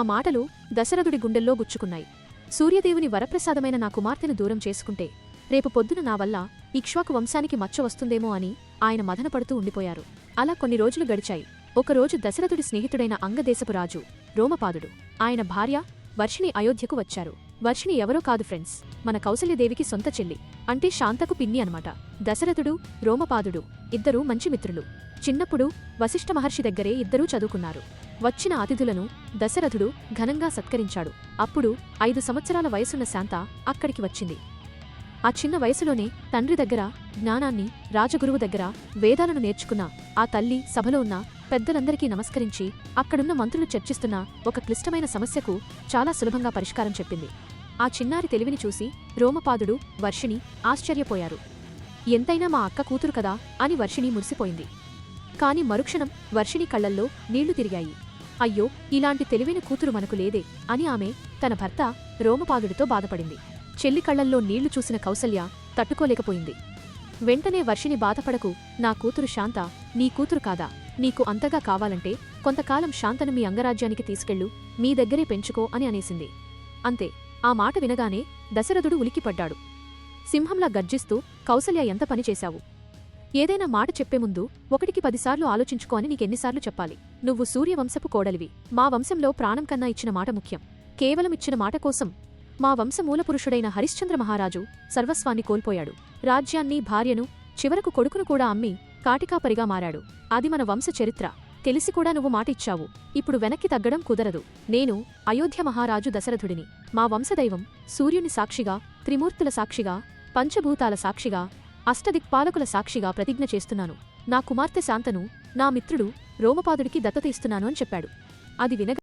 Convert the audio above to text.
ఆ మాటలు దశరథుడి గుండెల్లో గుచ్చుకున్నాయి. సూర్యదేవుని వరప్రసాదమైన నా కుమార్తెను దూరం చేసుకుంటే రేపు పొద్దున నా వల్ల ఇక్ష్వాకు వంశానికి మచ్చ వస్తుందేమో అని ఆయన మదనపడుతూ ఉండిపోయారు. అలా కొన్ని రోజులు గడిచాయి. ఒకరోజు దశరథుడి స్నేహితుడైన అంగదేశపు రాజు రోమపాదుడు ఆయన భార్య వర్షిణి అయోధ్యకు వచ్చారు. వర్షిణి ఎవరో కాదు ఫ్రెండ్స్. మన కౌసల్యదేవికి సొంత చెల్లి. అంటే శాంతకు పిన్ని అనమాట దశరథుడు రోమపాదుడు. ఇద్దరూ మంచి మిత్రులు. చిన్నప్పుడు వశిష్ఠ మహర్షి దగ్గరే ఇద్దరూ చదువుకున్నారు. వచ్చిన అతిథులను దశరథుడు ఘనంగా సత్కరించాడు. అప్పుడు ఐదు సంవత్సరాల వయసున్న శాంత అక్కడికి వచ్చింది. ఆ చిన్న వయసులోనే తండ్రి దగ్గర జ్ఞానాన్ని రాజగురువు దగ్గర వేదాలను నేర్చుకున్న ఆ తల్లి సభలో ఉన్న పెద్దలందరికీ నమస్కరించి అక్కడున్న మంత్రులు చర్చిస్తున్న ఒక క్లిష్టమైన సమస్యకు చాలా సులభంగా పరిష్కారం చెప్పింది. ఆ చిన్నారి తెలివిని చూసి రోమపాదుడు వర్షిణి ఆశ్చర్యపోయారు. ఎంతైనా మా అక్క కూతురు కదా అని వర్షిణి మురిసిపోయింది. కాని మరుక్షణం వర్షిణి కళ్ళల్లో నీళ్ళు తిరిగాయి. అయ్యో ఇలాంటి తెలివైన కూతురు మనకు లేదే అని ఆమె తన భర్త రోమపాదుడితో బాధపడింది. చెల్లి కళ్ళల్లో నీళ్ళు చూసిన కౌసల్య తట్టుకోలేకపోయింది. వెంటనే వర్షిని బాధపడకు నా కూతురు శాంత నీ కూతురు కాదా? నీకు అంతగా కావాలంటే కొంతకాలం శాంతను మీ అంగరాజ్యానికి తీసుకెళ్ళు మీ దగ్గరే పెంచుకో అని అనేసింది. అంతే ఆ మాట వినగానే దశరథుడు ఉలిక్కిపడ్డాడు. సింహంలా గర్జిస్తూ కౌసల్య ఎంత పనిచేశావు ఏదైనా మాట చెప్పే ముందు ఒకటికి పదిసార్లు ఆలోచించుకో అని నీకెన్నిసార్లు చెప్పాలి. నువ్వు సూర్యవంశపు కోడలివి. మా వంశంలో ప్రాణం కన్నా ఇచ్చిన మాట ముఖ్యం. కేవలం ఇచ్చిన మాట కోసం మా వంశమూలపురుషుడైన హరిశ్చంద్ర మహారాజు సర్వస్వాన్ని కోల్పోయాడు. రాజ్యాన్ని భార్యను చివరకు కొడుకును కూడా అమ్మి కాటికాపరిగా మారాడు. అది మన వంశ చరిత్ర. తెలిసి కూడా నువ్వు మాటిచ్చావు. ఇప్పుడు వెనక్కి తగ్గడం కుదరదు. నేను అయోధ్య మహారాజు దశరథుడిని. మా వంశదైవం సూర్యుని సాక్షిగా త్రిమూర్తుల సాక్షిగా పంచభూతాల సాక్షిగా అష్టదిక్పాలకుల సాక్షిగా ప్రతిజ్ఞ చేస్తున్నాను. నా కుమార్తె శాంతను నా మిత్రుడు రోమపాదుడికి దత్తత ఇస్తున్నాను అని చెప్పాడు. అది వినగ